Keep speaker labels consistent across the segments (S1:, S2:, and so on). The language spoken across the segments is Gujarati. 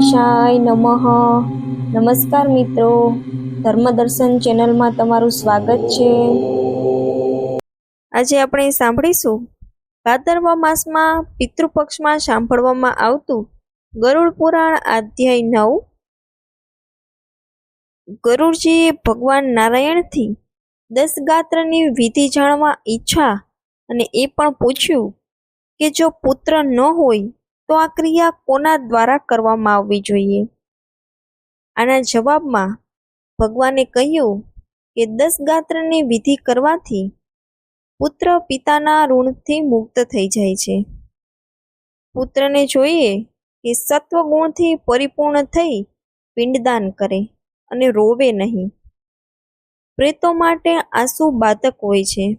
S1: ગણેશાય નમઃ. નમસ્કાર મિત્રો. ધર્મદર્શન ચેનલમાં તમારું સ્વાગત છે. આજે આપણે સાંભળીશું, ભાદરવા માસમાં પિતૃપક્ષમાં સાંભળવામાં આવતું ગરુડ પુરાણ અધ્યાય નવ. ગરુડજીએ ભગવાન નારાયણથી દસ ગાત્રની વિધિ જાણવા ઈચ્છા અને એ પણ પૂછ્યું કે જો પુત્ર ન હોય તો આ ક્રિયા કોના દ્વારા કરવામાં આવવી જોઈએ? આના જવાબમાં ભગવાને કહ્યું કે દસ ગાત્રની વિધિ કરવાથી પુત્ર પિતાના ઋણથી મુક્ત થઈ જાય છે. પુત્રને જોઈએ કે સત્વગુણથી પરિપૂર્ણ થઈ પિંડદાન કરે અને રોવે નહીં. પ્રેતો માટે આંસુ બાધક હોય છે.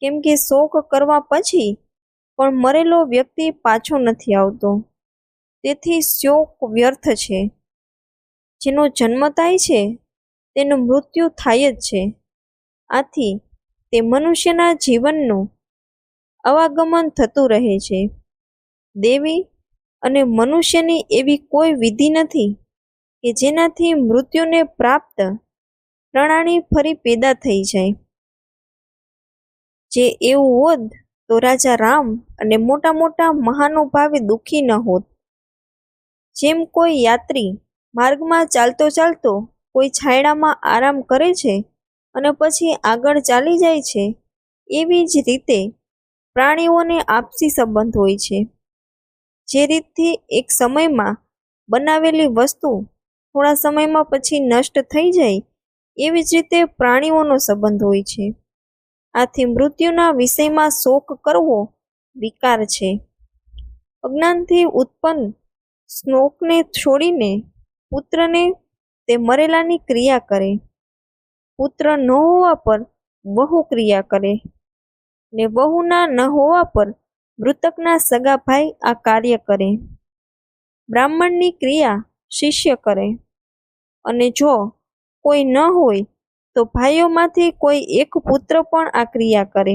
S1: કેમ કે શોક કરવા પછી પણ મરેલો વ્યક્તિ પાછો નથી આવતો. તેથી શોક વ્યર્થ છે. જેનો જન્મ થાય છે, તેનું મૃત્યુ થાય જ છે. આથી તે મનુષ્યના જીવનનું અવાગમન થતું રહે છે. દેવી અને મનુષ્યની એવી કોઈ વિધિ નથી કે જેનાથી મૃત્યુને પ્રાપ્ત પ્રણાણી ફરી પેદા થઈ જાય. જે એવું હોત તો રાજા રામ અને મોટા મોટા મહાનુભાવે દુઃખી ન હોત. જેમ કોઈ યાત્રી માર્ગમાં ચાલતો ચાલતો કોઈ છાયડામાં આરામ કરે છે અને પછી આગળ ચાલી જાય છે, એવી જ રીતે પ્રાણીઓને આપસી સંબંધ હોય છે. જે રીતથી એક સમયમાં બનાવેલી વસ્તુ થોડા સમયમાં પછી નષ્ટ થઈ જાય, એવી જ રીતે પ્રાણીઓનો સંબંધ હોય છે. આથી મૃત્યુના વિષયમાં શોક કરવો વિકાર છે. અજ્ઞાનથી ઉત્પન્ન શ્લોકને છોડીને પુત્રને તે મરેલાની ક્રિયા કરે. પુત્ર ન હોવા પર વહુ ક્રિયા કરે ને વહુના ન હોવા પર મૃતકના સગા ભાઈ આ કાર્ય કરે. બ્રાહ્મણની ક્રિયા શિષ્ય કરે અને જો કોઈ ન હોય તો ભાઈઓમાંથી કોઈ એક પુત્ર પણ આ ક્રિયા કરે.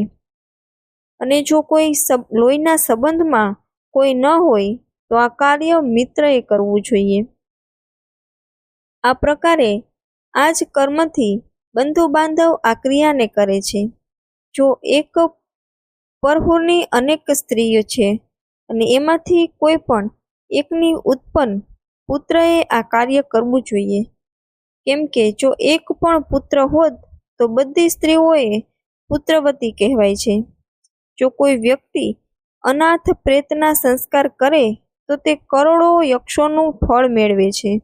S1: અને જો કોઈ લોહીના સંબંધમાં કોઈ ન હોય, તો આ કાર્ય મિત્રએ કરવું જોઈએ. આ પ્રકારે આ જ કર્મથી બંધુ બાંધવ આ ક્રિયાને કરે છે. જો એક પરહુરની અનેક સ્ત્રીઓ છે અને એમાંથી કોઈ પણ એકની ઉત્પન્ન પુત્રએ આ કાર્ય કરવું જોઈએ. કેમ કે જો એક પણ પુત્ર હોત, તો બધી સ્ત્રીઓએ પુત્રવતી કહેવાય છે. જો કોઈ વ્યક્તિ અનાથ પ્રેતના સંસ્કાર કરે, તો તે કરોડો યક્ષોનું ફળ મેળવે છે.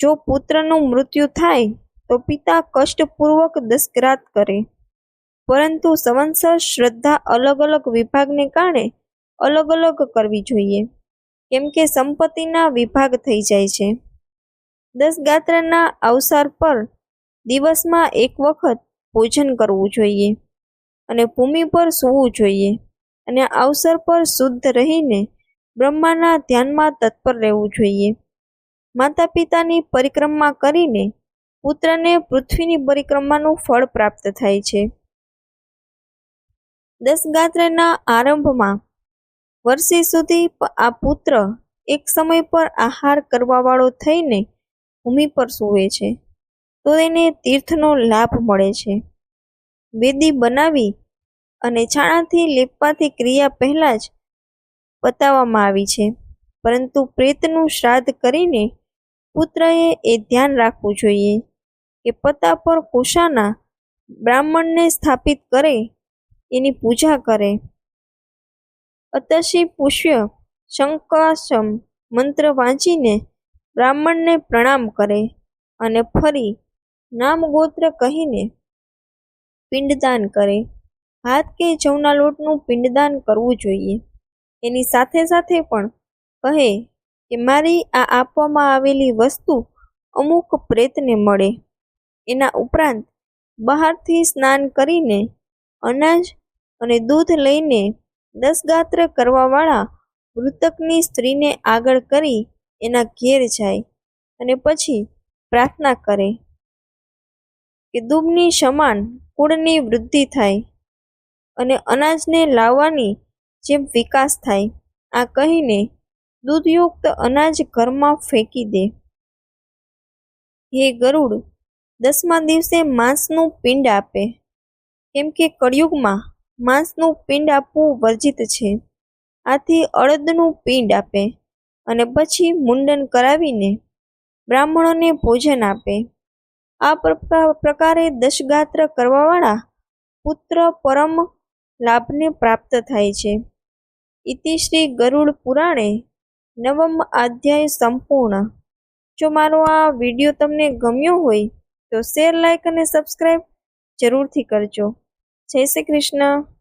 S1: જો પુત્રનું મૃત્યુ થાય, તો પિતા કષ્ટપૂર્વક દસ્કરાત કરે. પરંતુ સંવત્સર શ્રદ્ધા અલગ અલગ વિભાગને કારણે અલગ અલગ કરવી જોઈએ. કેમ કે સંપત્તિના વિભાગ થઈ જાય છે. દસ ગાત્રના અવસર પર દિવસમાં એક વખત ભોજન કરવું જોઈએ અને ભૂમિ પર સૂવું જોઈએ અને અવસર પર શુદ્ધ રહીને બ્રહ્માના ધ્યાનમાં તત્પર રહેવું જોઈએ. માતા પિતાની પરિક્રમા કરીને પુત્રને પૃથ્વીની પરિક્રમાનું ફળ પ્રાપ્ત થાય છે. દસ ગાત્રના આરંભમાં વર્ષે સુધી આ પુત્ર એક સમય પર આહાર કરવાવાળો થઈને ભૂમિ પર સૂવે છે. તો એને તીર્થનો લાભ મળે છે. વેદી બનાવી અને છાણાથી લેપવાથી ક્રિયા પહેલાં જ બતાવવામાં આવી છે. પરંતુ પ્રેતનું શ્રાદ્ધ કરીને પુત્રએ એ ધ્યાન રાખવું જોઈએ કે પતા પર કુશાના બ્રાહ્મણને સ્થાપિત કરે, એની પૂજા કરે. અતશી પુષ્ય શંકાશમ મંત્ર વાંચીને બ્રાહ્મણને પ્રણામ કરે અને ફરી નામ ગોત્ર કહીને પિંડદાન કરે. હાથ કે જવના લોટનું પિંડદાન કરવું જોઈએ. એની સાથે સાથે પણ કહે કે મારી આ આપવામાં આવેલી વસ્તુ અમુક પ્રેતને મળે. એના ઉપરાંત બહારથી સ્નાન કરીને અનાજ અને દૂધ લઈને દસ ગાત્ર કરવાવાળા મૃતકની સ્ત્રીને આગળ કરી એના ઘેર જાય અને પછી પ્રાર્થના કરે કે દુબની સમાન કુળની વૃદ્ધિ થાય અને અનાજને લાવવાની જેમ વિકાસ થાય. આ કહીને દૂધયુક્ત અનાજ ઘરમાં ફેંકી દે. હે ગરુડ, દસમા દિવસે માંસનું પિંડ આપે. કેમ કે કળિયુગમાં માંસનું પિંડ આપવું વર્જિત છે. આથી અડદનું પિંડ આપે. અને પછી મુંડન કરાવીને બ્રાહ્મણોને ભોજન આપે. આ પ્રકા- પ્રકારે દશગાત્ર કરવાવાળા પુત્ર પરમ લાભને પ્રાપ્ત થાય છે. ઇતિ શ્રી ગરુડ પુરાણે નવમ અધ્યાય સંપૂર્ણ. જો મારો આ વીડિયો તમને ગમ્યો હોય તો શેર લાઇક અને સબસ્ક્રાઈબ જરૂરથી કરજો. જય શ્રી કૃષ્ણ.